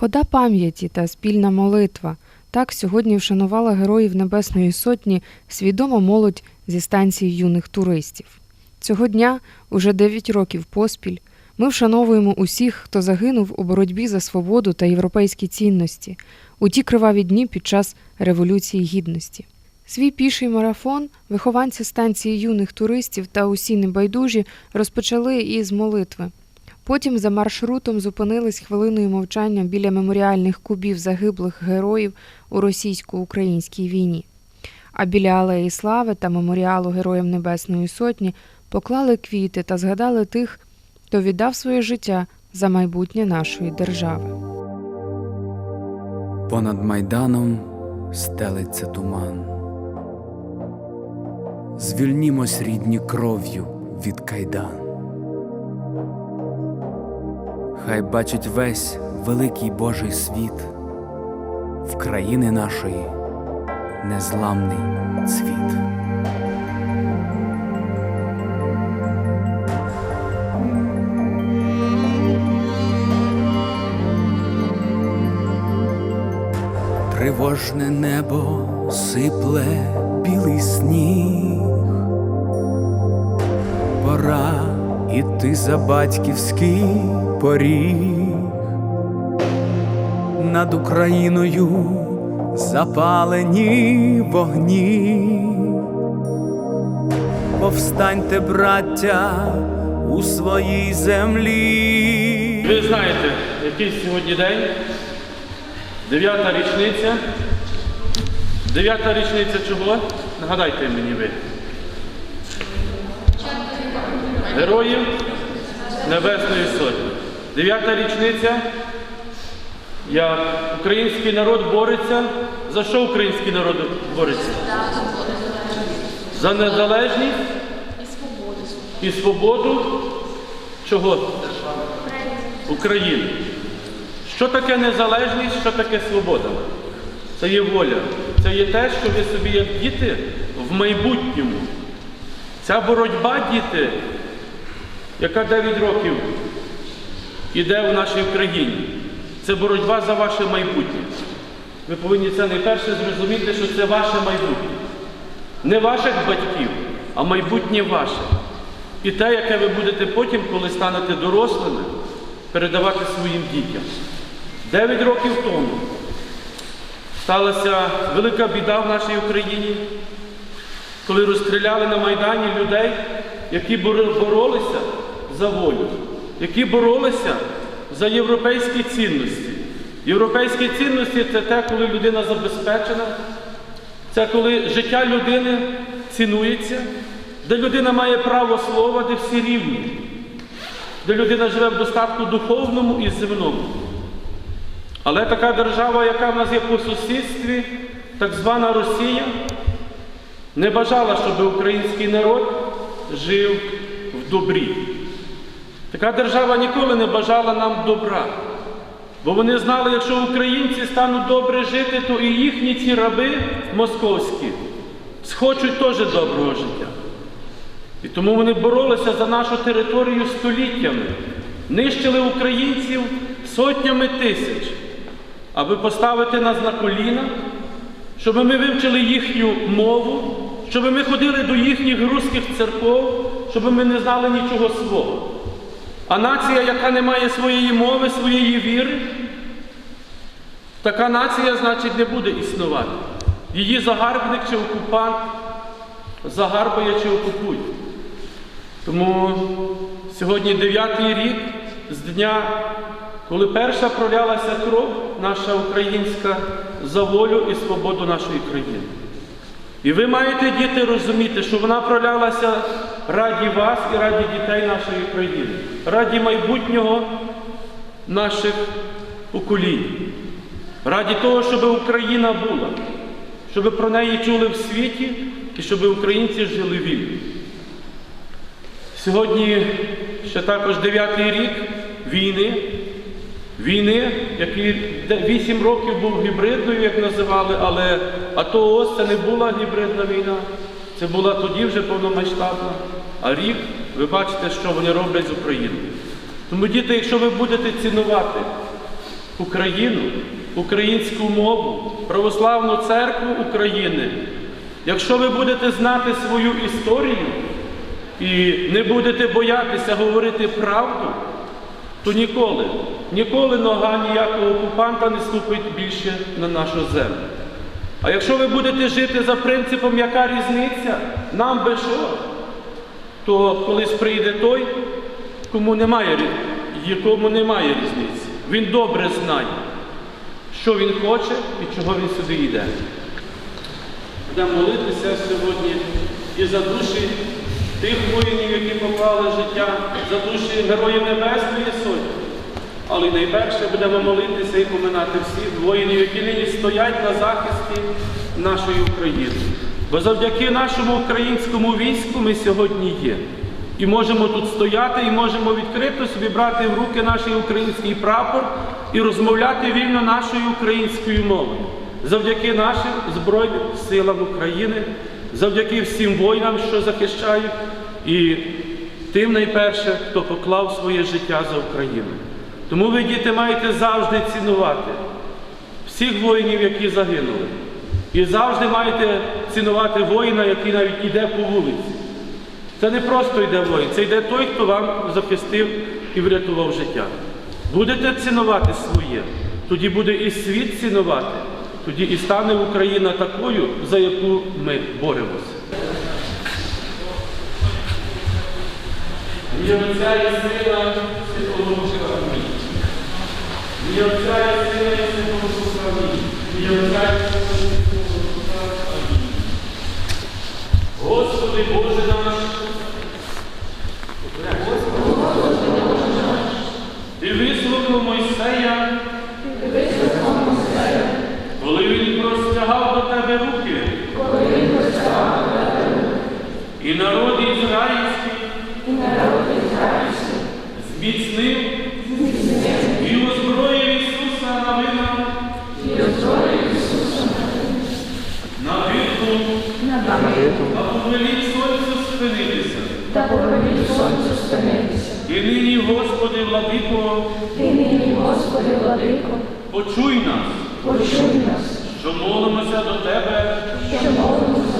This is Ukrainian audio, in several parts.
Хода пам'яті та спільна молитва. Так сьогодні вшанувала героїв Небесної Сотні свідома молодь зі станції юних туристів. Цього дня, уже 9 років поспіль, ми вшановуємо усіх, хто загинув у боротьбі за свободу та європейські цінності, у ті криваві дні під час Революції Гідності. Свій піший марафон вихованці станції юних туристів та усі небайдужі розпочали із молитви. Потім за маршрутом зупинились хвилиною мовчання біля меморіальних кубів загиблих героїв у російсько-українській війні. А біля Алеї Слави та меморіалу Героям Небесної Сотні поклали квіти та згадали тих, хто віддав своє життя за майбутнє нашої держави. Понад майданом стелиться туман. Звільнімось рідні кров'ю від кайдан. Хай бачить весь великий Божий світ в країни нашої незламний цвіт. Тривожне небо сипле білий сніг, пора іти за батьківський поріг, над Україною запалені вогні. Повстаньте, браття, у своїй землі. Ви знаєте, який сьогодні день? Дев'ята річниця. Дев'ята річниця чого? Нагадайте мені ви. Героїв Небесної Сотні. Дев'ята річниця. Як український народ бореться. За що український народ бореться? За незалежність і свободу чого? України. Що таке незалежність, що таке свобода? Це є воля. Це є те, що ви собі як діти в майбутньому. Ця боротьба, діти, яка 9 років іде в нашій Україні, це боротьба за ваше майбутнє. Ви повинні це найперше зрозуміти, що це ваше майбутнє. Не ваших батьків, а майбутнє ваше. І те, яке ви будете потім, коли станете дорослими, передавати своїм дітям. Дев'ять років тому сталася велика біда в нашій Україні, коли розстріляли на Майдані людей, які боролися за волю, які боролися за європейські цінності. Європейські цінності це те, коли людина забезпечена, це коли життя людини цінується, де людина має право слова, де всі рівні, де людина живе в достатку духовному і земному. Але така держава, яка в нас є по сусідстві, так звана Росія, не бажала, щоб український народ жив в добрі. Така держава ніколи не бажала нам добра. Бо вони знали, якщо українці стануть добре жити, то і їхні ці раби московські схочуть теж доброго життя. І тому вони боролися за нашу територію століттями, нищили українців сотнями тисяч, аби поставити нас на коліна, щоб ми вивчили їхню мову, щоб ми ходили до їхніх руських церков, щоб ми не знали нічого свого. А нація, яка не має своєї мови, своєї віри, така нація, значить, не буде існувати. Її загарбник чи окупант загарбує чи окупує. Тому сьогодні дев'ятий рік з дня, коли перша пролялася кров наша українська за волю і свободу нашої країни. І ви маєте, діти, розуміти, що вона пролялася раді вас і раді дітей нашої країни, раді майбутнього наших поколінь, раді того, щоб Україна була, щоб про неї чули в світі і щоб українці жили вільно. Сьогодні ще також дев'ятий рік війни, війни, який де- вісім років був гібридною, як називали, але АТО ООС це не була гібридна війна, це була тоді вже повномасштабна. А рік, ви бачите, що вони роблять з Україною. Тому, діти, якщо ви будете цінувати Україну, українську мову, православну церкву України. Якщо ви будете знати свою історію і не будете боятися говорити правду, то ніколи, ніколи нога ніякого окупанта не ступить більше на нашу землю. А якщо ви будете жити за принципом, яка різниця, нам би що, то колись прийде той, кому немає, якому немає різниці. Він добре знає, що він хоче і чого він сюди йде. Будемо молитися сьогодні і за душі тих воїнів, які поклали життя, за душі Героїв Небесної Сотні. Але найперше будемо молитися і поминати всіх воїнів, які нині стоять на захисті нашої України. Бо завдяки нашому українському війську ми сьогодні є. І можемо тут стояти, і можемо відкрито собі брати в руки наш український прапор і розмовляти вільно нашою українською мовою. Завдяки нашим Збройним силам України, завдяки всім воїнам, що захищають, і тим найперше, хто поклав своє життя за Україну. Тому ви, діти, маєте завжди цінувати всіх воїнів, які загинули. І завжди маєте цінувати воїна, який навіть йде по вулиці. Це не просто йде воїн, це йде той, хто вам захистив і врятував життя. Будете цінувати своє, тоді буде і світ цінувати, тоді і стане Україна такою, за яку ми боремося. Ні Отця і Сина, Святого Духа. Амінь. Ні Отця і Сина, і Святого Духа. Амінь. Отця і Сина, і. Амінь. Господи Боже наш, Ти вислухав Мойсея, коли він простягав до тебе руки, і народ ізраїльський. Зміцнив і озброїв Ісуса на вина на битву, а повеліть сонцю спинитися. та повеліть сонцю спинитися. І нині, Господи, владико, Ти нині, Господи, владико, почуй нас, почуй нас, що молимося до Тебе, що молимося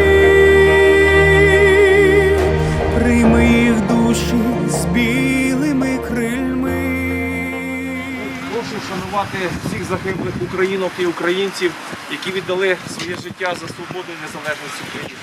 вшанувати всіх загиблих українок і українців, які віддали своє життя за свободу і незалежність України.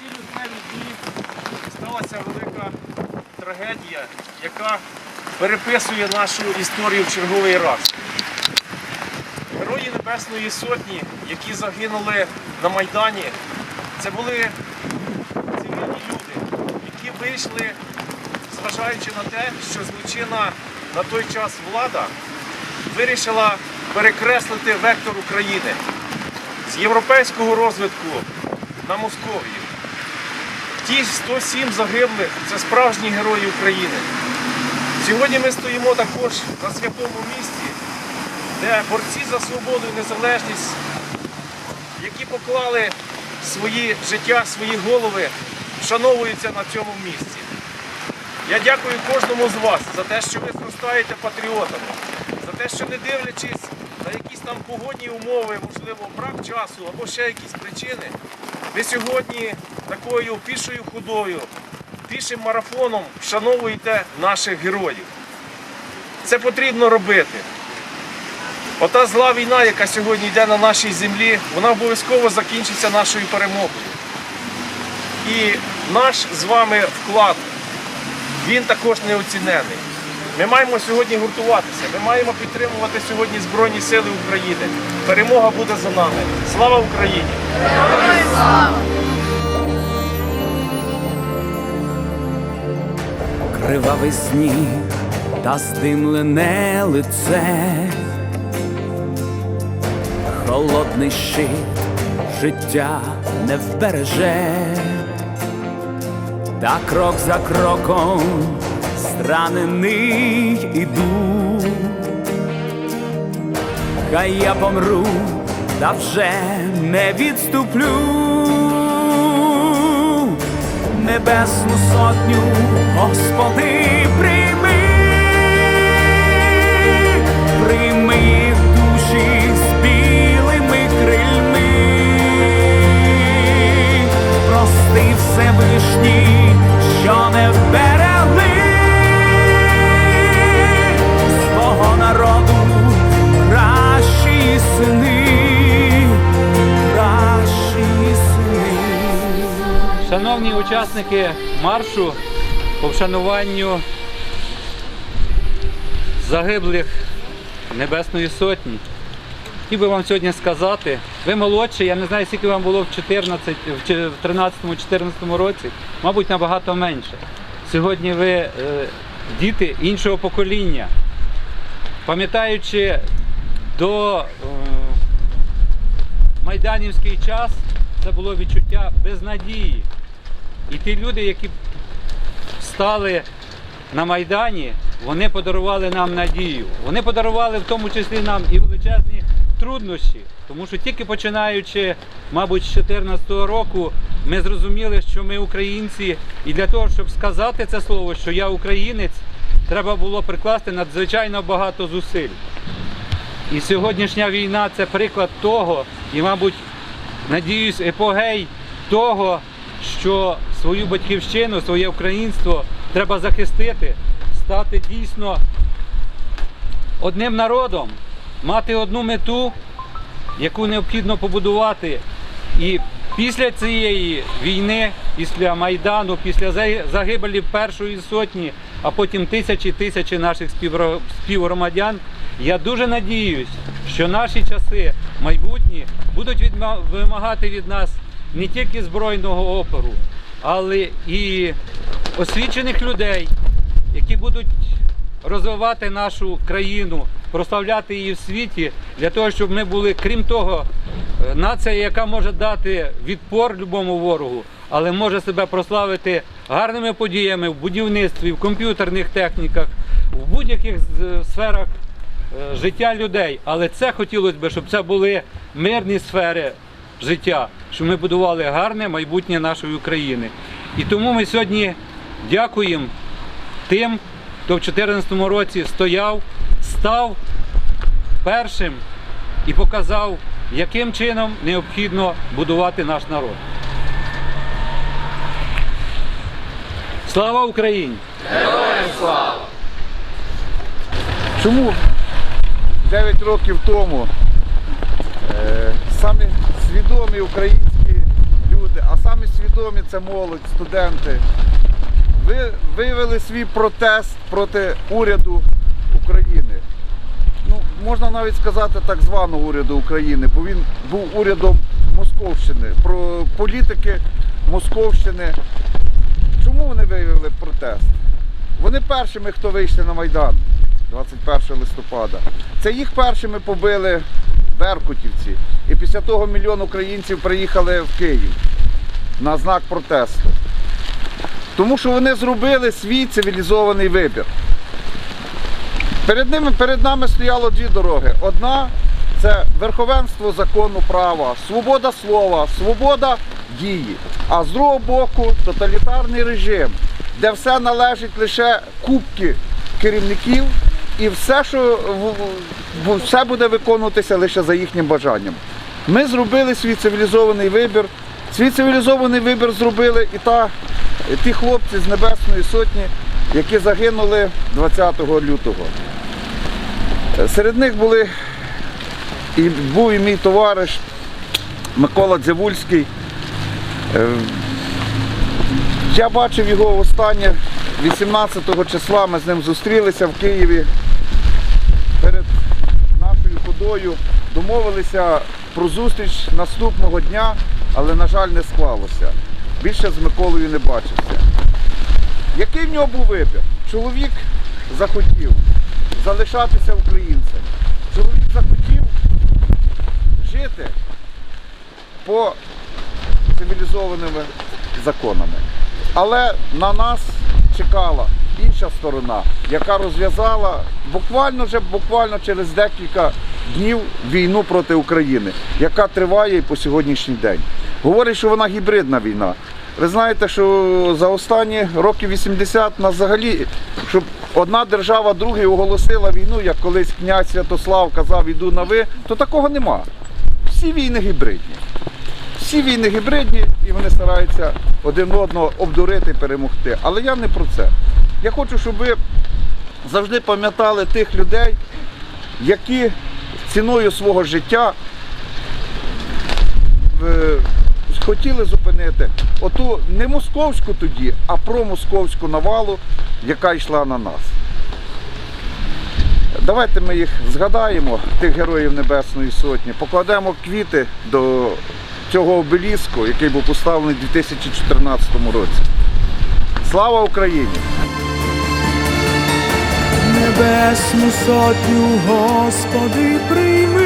ці лютневі дні сталася велика трагедія, яка переписує нашу історію в черговий раз. Герої Небесної Сотні, які загинули на Майдані, це були цивільні люди, які вийшли, зважаючи на те, що злочинна на той час влада вирішила перекреслити вектор України з європейського розвитку на Московію. Ті 107 загиблих це справжні герої України. Сьогодні ми стоїмо також на святому місці, де борці за свободу і незалежність які поклали свої життя, свої голови, вшановуються на цьому місці. Я дякую кожному з вас за те, що ви зростаєте патріотами, за те, що не дивлячись на якісь там погодні умови, можливо, брак часу або ще якісь причини, ви сьогодні такою пішою ходою, пішим марафоном вшановуєте наших героїв. Це потрібно робити. Ота зла війна, яка сьогодні йде на нашій землі, вона обов'язково закінчиться нашою перемогою. І наш з вами вклад, він також неоцінений. Ми маємо сьогодні гуртуватися, ми маємо підтримувати сьогодні Збройні Сили України. Перемога буде за нами. Слава Україні! Кривавий сніг та здимлене лице, холодний щит життя не вбереже, та крок за кроком зранений іду. Хай я помру, та вже не відступлю небесну сотню, Господи, учасники маршу по вшануванню загиблих Небесної Сотні. Хотів би вам сьогодні сказати, ви молодші, я не знаю, скільки вам було в 14, в 13-14 році, мабуть, набагато менше. Сьогодні ви е, діти іншого покоління. Пам'ятаючи до е, майданівський час, це було відчуття безнадії. І ті люди, які стали на Майдані, вони подарували нам надію. Вони подарували в тому числі нам і величезні труднощі. Тому що тільки починаючи, мабуть, з 2014 року, ми зрозуміли, що ми українці, і для того, щоб сказати це слово, що я українець, треба було прикласти надзвичайно багато зусиль. І сьогоднішня війна це приклад того, і, мабуть, надіюсь, епогей того, що свою батьківщину, своє українство треба захистити, стати дійсно одним народом, мати одну мету, яку необхідно побудувати. І після цієї війни, після Майдану, після загибелі першої сотні, а потім тисячі тисячі наших співгромадян, я дуже надіюсь, що наші часи майбутні будуть вимагати від нас не тільки збройного опору, але і освічених людей, які будуть розвивати нашу країну, прославляти її в світі, для того, щоб ми були, крім того, е, нація, яка може дати відпор любому ворогу, але може себе прославити гарними подіями в будівництві, в комп'ютерних техніках, в будь-яких сферах е, життя людей. Але це хотілося б, щоб це були мирні сфери життя, щоб ми будували гарне майбутнє нашої України. І тому ми сьогодні дякуємо тим, хто в 2014 році стояв, став першим і показав, яким чином необхідно будувати наш народ. Слава Україні! Чому 9 років тому самі свідомі українські люди, а самі свідомі це молодь, студенти, ви виявили свій протест проти уряду України. Ну, можна навіть сказати так званого уряду України, бо він був урядом Московщини, про політики Московщини. Чому вони виявили протест? Вони першими, хто вийшли на Майдан 21 листопада. Це їх першими побили беркутівці. І після того мільйон українців приїхали в Київ на знак протесту. Тому що вони зробили свій цивілізований вибір. Перед, ними, перед нами стояло дві дороги. Одна це верховенство закону права, свобода слова, свобода дії. А з другого боку тоталітарний режим, де все належить лише кубки керівників, і все, що все буде виконуватися лише за їхнім бажанням. Ми зробили свій цивілізований вибір. Свій цивілізований вибір зробили і та, ті хлопці з Небесної Сотні, які загинули 20 лютого. Серед них були і був і мій товариш Микола Дзявульський. Е, Я бачив його останнє 18 числа. Ми з ним зустрілися в Києві нашою. Домовилися про зустріч наступного дня, але, на жаль, не склалося. Більше з Миколою не бачився. Який в нього був вибір? Чоловік захотів залишатися українцем. Чоловік захотів жити по цивілізованими законами. Але на нас чекала інша сторона, яка розв'язала буквально вже буквально через декілька днів війну проти України, яка триває і по сьогоднішній день. Говорять, що вона гібридна війна. Ви знаєте, що за останні роки 80 нас взагалі, щоб одна держава другій оголосила війну, як колись князь Святослав казав, іду на ви, то такого нема. Всі війни гібридні. Всі війни гібридні і вони стараються один одного обдурити, перемогти. Але я не про це. Я хочу, щоб ви завжди пам'ятали тих людей, які ціною свого життя хотіли зупинити оту не московську тоді, а промосковську навалу, яка йшла на нас. Давайте ми їх згадаємо, тих героїв Небесної Сотні, покладемо квіти до цього обеліску, який був поставлений у 2014 році. Слава Україні! Небесну сотню, Господи, при